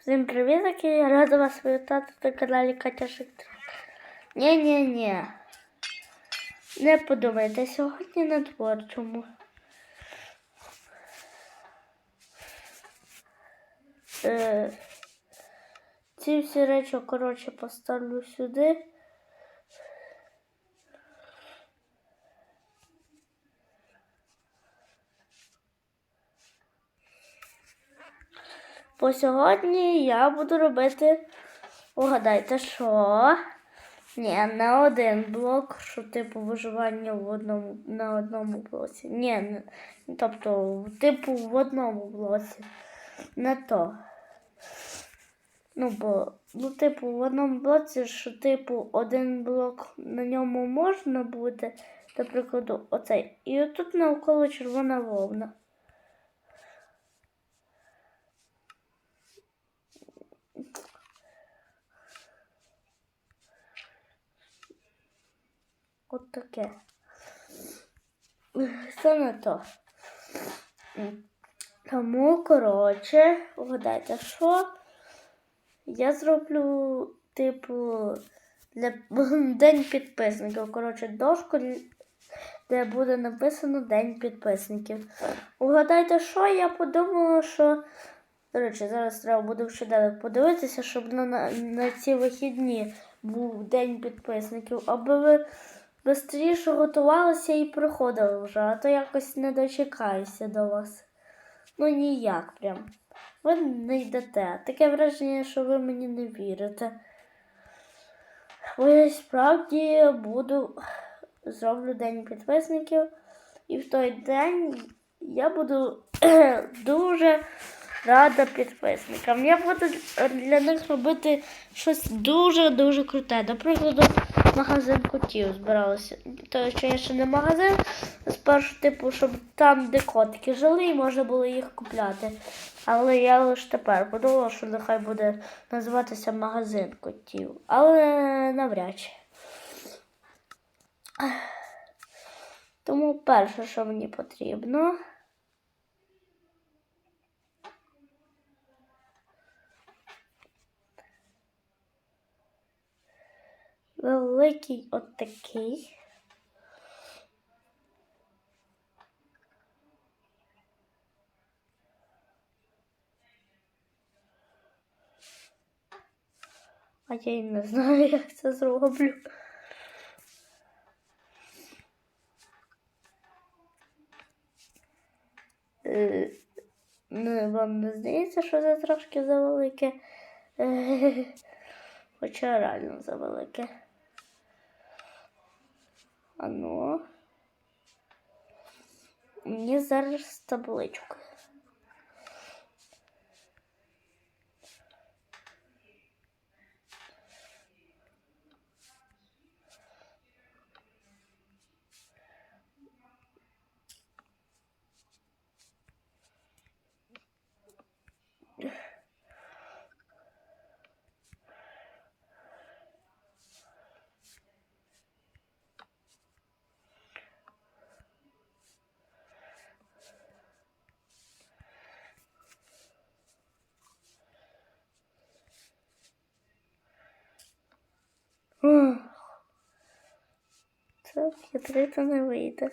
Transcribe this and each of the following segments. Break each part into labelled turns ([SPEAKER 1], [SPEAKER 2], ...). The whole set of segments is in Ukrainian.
[SPEAKER 1] Всім привіт, я рада вас вітати на каналі Катя Шиктрак. Ні-ні-ні. Не подумайте, сьогодні на творчому. Е, ці всі речі, коротше, поставлю сюди. Бо сьогодні я буду робити, угадайте, що? Ні, не один блок, що типу виживання в одному, на одному блоці. Ні, тобто, типу в одному блоці. Не то. Ну, бо, ну, типу, в одному блоці, що, типу, один блок на ньому можна бути, до прикладу, оцей. І отут навколо червона вовна. От таке. Це не то. Тому, коротше, вгадайте, що я зроблю, типу, для День підписників. Коротше, дошку, де буде написано День підписників. Угадайте, що я подумала, що. До речі, зараз треба буде в щоденник подивитися, щоб на, на, на ці вихідні був день підписників, аби ви швидше готувалися і приходили вже, а то якось не дочекаюся до вас. Ну ніяк прям. Ви не йдете. Таке враження, що ви мені не вірите. Бо я справді буду зроблю день підписників, і в той день я буду дуже рада підписникам. Я буду для них робити щось дуже-дуже круте. До прикладу, магазин котів збиралася. То що я ще не магазин, спершу, типу, щоб там, де котики жили, і можна було їх купляти. Але я лише тепер подумала, що нехай буде називатися магазин котів. Але навряд чи. Тому перше, що мені потрібно. Великий от такий. А я й не знаю, як це зроблю. Е, Ну, вам не здається, що це трошки завелике? Е, Хоча реально завелике. А ну. Мені зараз табличку. Це хитрити не вийде.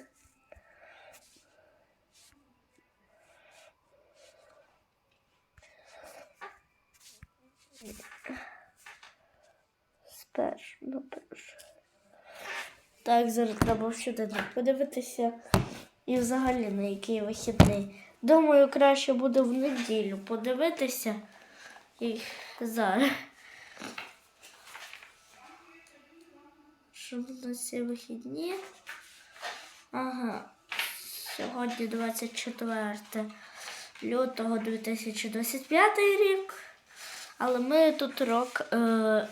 [SPEAKER 1] Спершу, ну перше. Так, зараз треба сюди подивитися. І взагалі на який вихідний. Думаю, краще буде в неділю подивитися. І зараз. Ці вихідні? Ага. Сьогодні 24 лютого 2025 рік. Але ми тут рок, е,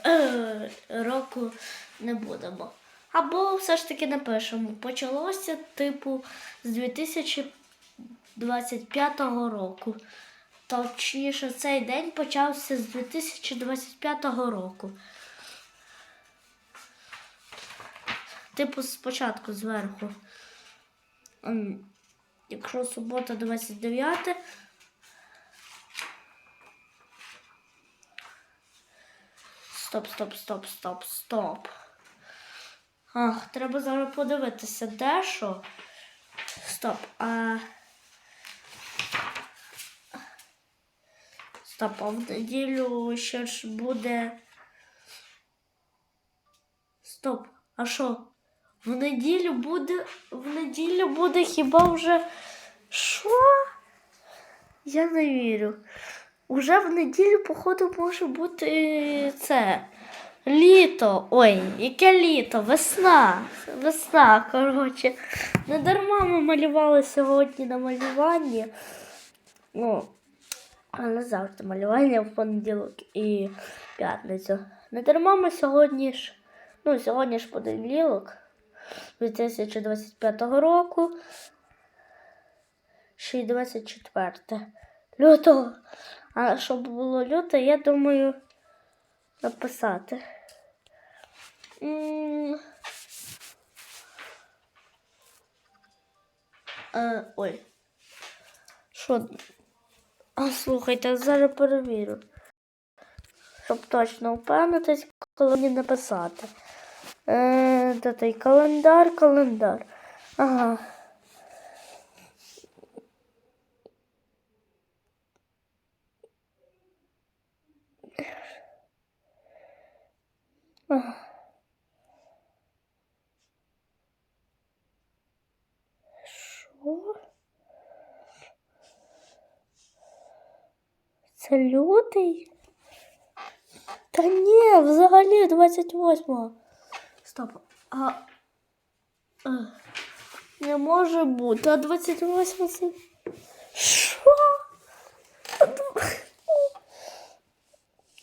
[SPEAKER 1] е, року не будемо. Або все ж таки напишемо. Почалося, типу, з 2025 року. Точніше, цей день почався з 2025 року. Типу, спочатку зверху. Ем, Якщо субота 29, стоп, стоп, стоп, стоп, стоп. Ах, треба зараз подивитися, де що. Стоп. А... Стоп, а в неділю ще ж буде. Стоп, а що? В неділю буде. В неділю буде хіба вже. Що? Я не вірю. Уже в неділю, походу, може бути це. Літо. Ой, яке літо? Весна. Весна, коротше. Не дарма ми малювали сьогодні на малюванні. Ну, але завжди малювання в понеділок і п'ятницю. Не дарма ми сьогодні ж. Ну, сьогодні ж понеділок 2025 року. Ще й 24 лютого. А щоб було люто, я думаю написати. Е, ой. Що? А, слухайте, зараз перевірю. Щоб точно впевнитись, коли мені написати. Е, де той календар, календар. Ага. Ага. Що? Це лютий? Та ні, взагалі 28-го. Стоп. А... а, Не може бути. А 28 це. Що?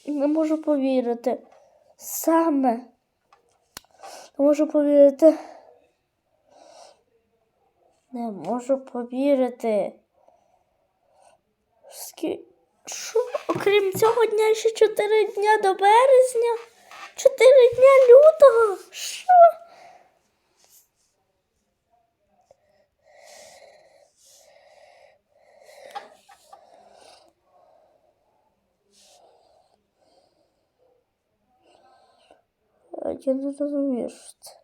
[SPEAKER 1] Не можу повірити. Саме. Не можу повірити. Не можу повірити. Скі... Що? Окрім цього дня ще 4 дня до березня? 4 дня лютого? Що? Я не розумію, що.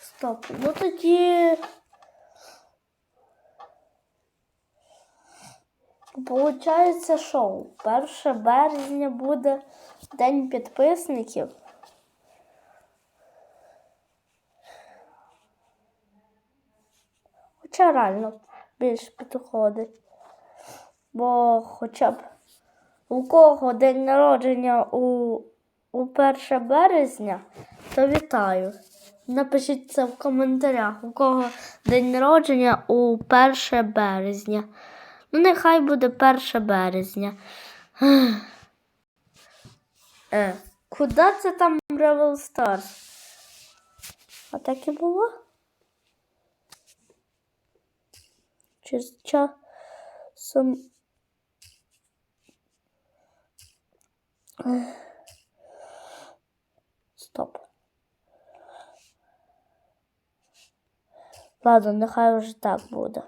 [SPEAKER 1] Стоп, ну тоді. Получається, що 1 березня буде День підписників. Хоча реально більш підходить. Бо хоча б у кого день народження у, у 1 березня, то вітаю. Напишіть це в коментарях, у кого день народження у 1 березня. Ну, нехай буде 1 березня. Е, куди це там Бравл Stars? А так і було? Чи з часом. Стоп. Ладно, нехай вже так буде.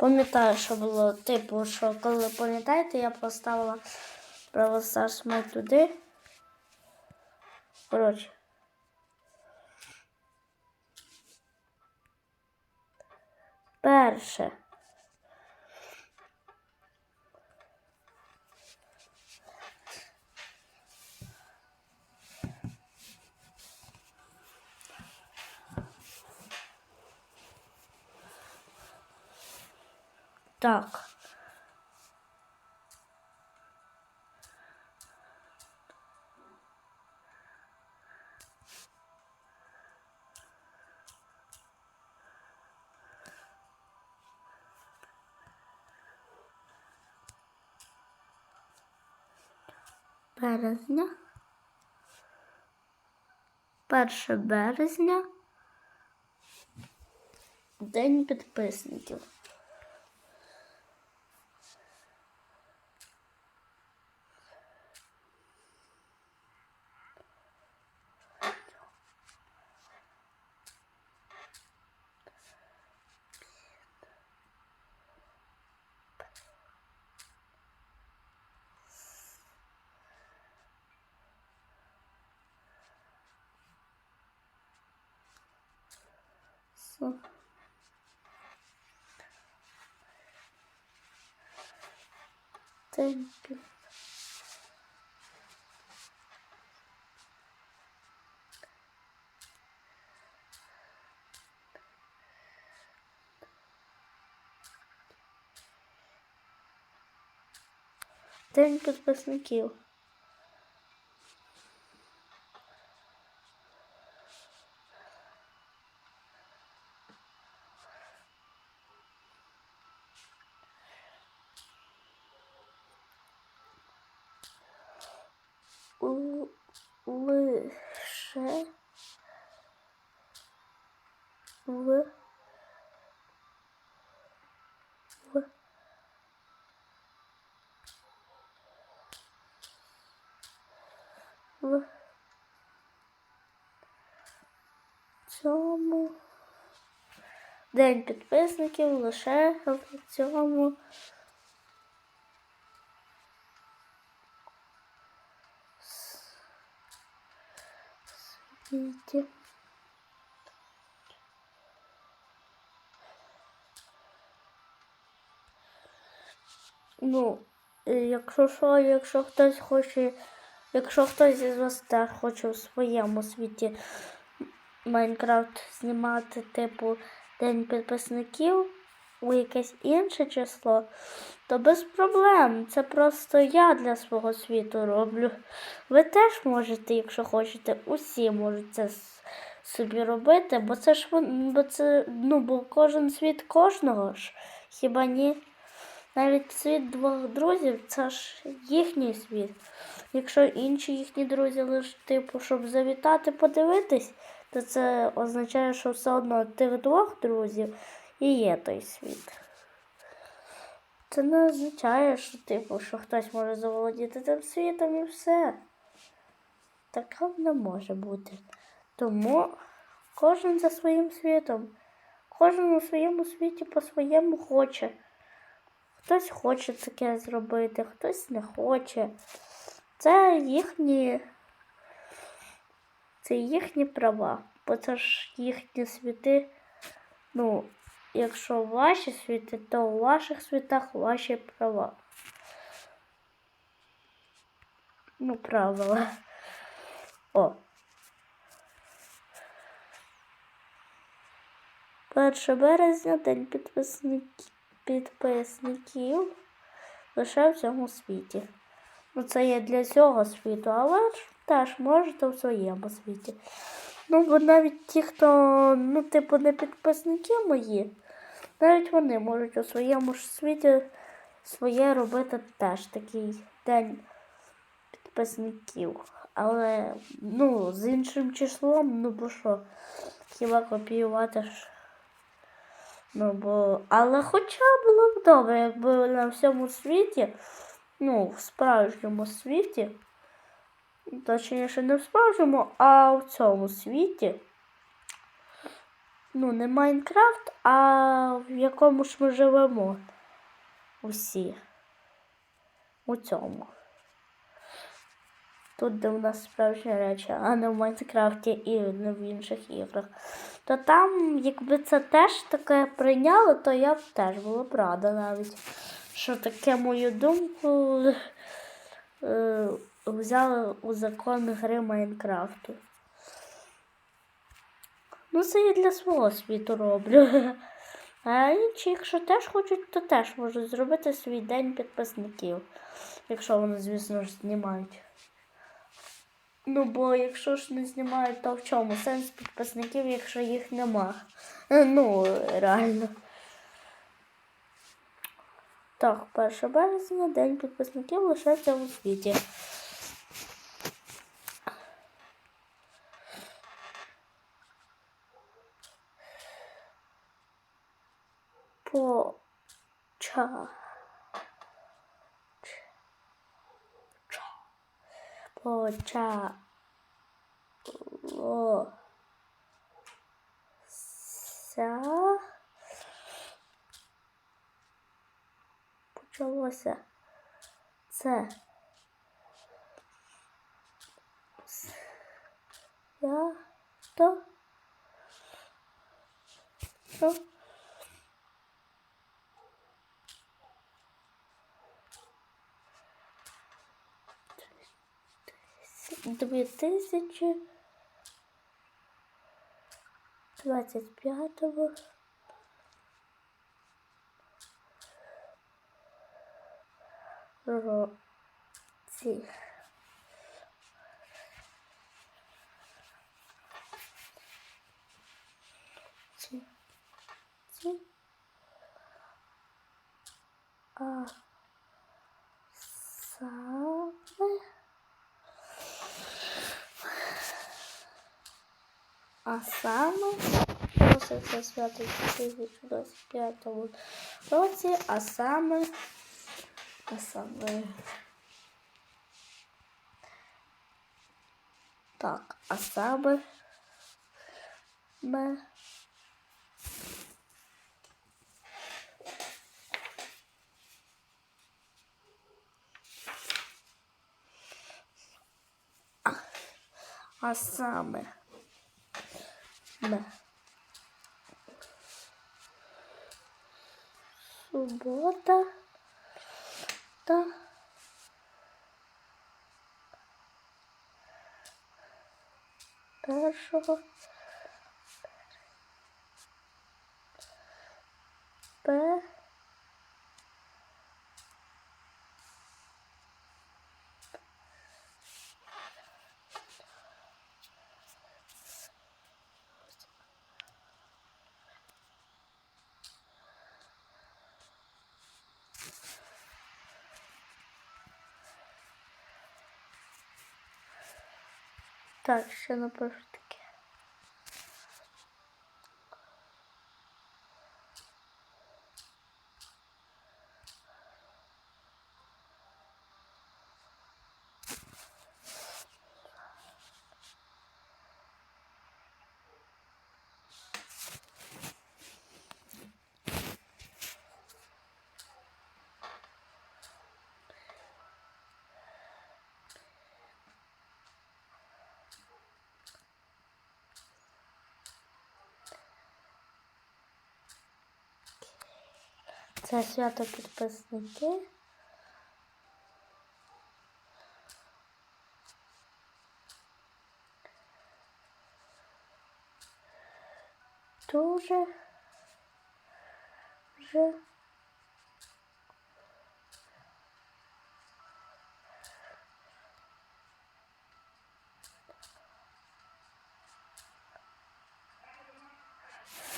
[SPEAKER 1] Пам'ятаю, що було, типу, що коли пам'ятаєте, я поставила правосаж ми туди. Коротше. Перше. Так. Березня. 1 березня. День підписників. День під... День підписників. Л- лише в в в цьому день підписників лише в цьому світі. Ну, якщо що, якщо хтось хоче, якщо хтось із вас теж хоче у своєму світі Майнкрафт знімати, типу, День підписників у якесь інше число, то без проблем. Це просто я для свого світу роблю. Ви теж можете, якщо хочете, усі можуть це собі робити, бо це ж бо це, ну, бо кожен світ кожного ж. Хіба ні? Навіть світ двох друзів це ж їхній світ. Якщо інші їхні друзі лише типу, щоб завітати, подивитись, то це означає, що все одно тих двох друзів і є той світ. Це не означає, що типу, що хтось може заволодіти тим світом і все. Такого не може бути. Тому кожен за своїм світом, кожен у своєму світі по-своєму хоче. Хтось хоче таке зробити, хтось не хоче. Це їхні, це їхні права, бо це ж їхні світи. Ну, якщо ваші світи, то у ваших світах ваші права. Ну, правила. О. 1 березня день підписник... підписників лише в цьому світі. Ну, це є для цього світу, але ж теж можете в своєму світі. Ну, бо навіть ті, хто, ну, типу, не підписники мої, навіть вони можуть у своєму ж світі своє робити теж такий день підписників. Але, ну, з іншим числом, ну бо що, хіба копіювати ж. Ну, бо, але хоча було б добре, якби на всьому світі, ну, в справжньому світі, точніше, не в справжньому, а в цьому світі. Ну, не Майнкрафт, а в якому ж ми живемо усі. У цьому. Тут, де в нас справжні речі, а не в Майнкрафті і не в інших іграх. То там, якби це теж таке прийняло, то я б теж була б рада навіть, що таке мою думку е, взяли у закон гри Майнкрафту. Ну, це я для свого світу роблю. А інші, якщо теж хочуть, то теж можуть зробити свій день підписників. Якщо вони, звісно ж, знімають. Ну, бо якщо ж не знімають, то в чому сенс підписників, якщо їх нема? Ну, реально. Так, 1 березня, день підписників лише в цьому світі. 唱吵不！爆炸！我想，爆炸！我想在。2000 25 році. Ці. Ці. А а саме проситься свято в 2025 році, а саме а саме. Так, а саме ми а саме ми субота та. Першого Так, ще напишу Це свято підписники. Дуже вже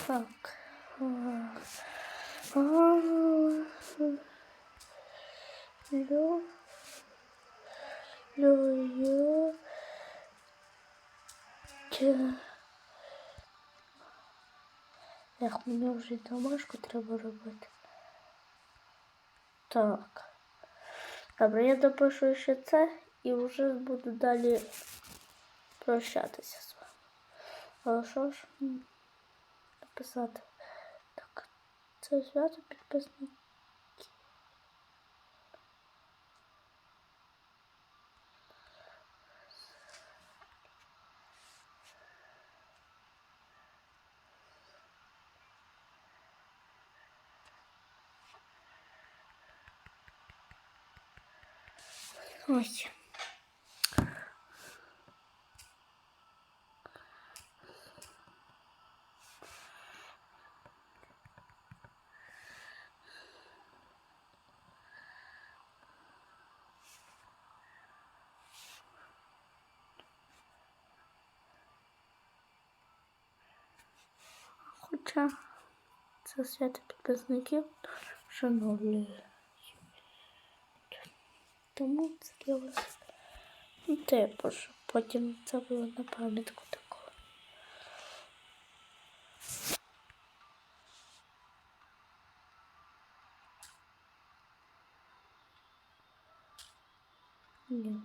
[SPEAKER 1] так. Лю. Лю. Че. Ех, мені вже домашку треба робити. Так. Добре, я допишу ще це і вже буду далі прощатися з вами. Але що ж написати? Так, це свято підписник. Ой. Хоча це свято підписників шановлює. Тому це для вас. Ну, типу, щоб потім це було на пам'ятку таку. Ні.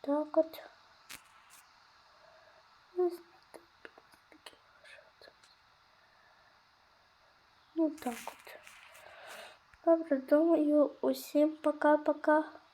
[SPEAKER 1] Так от. Ну, Ну так от. Добре, думаю, усім пока-пока.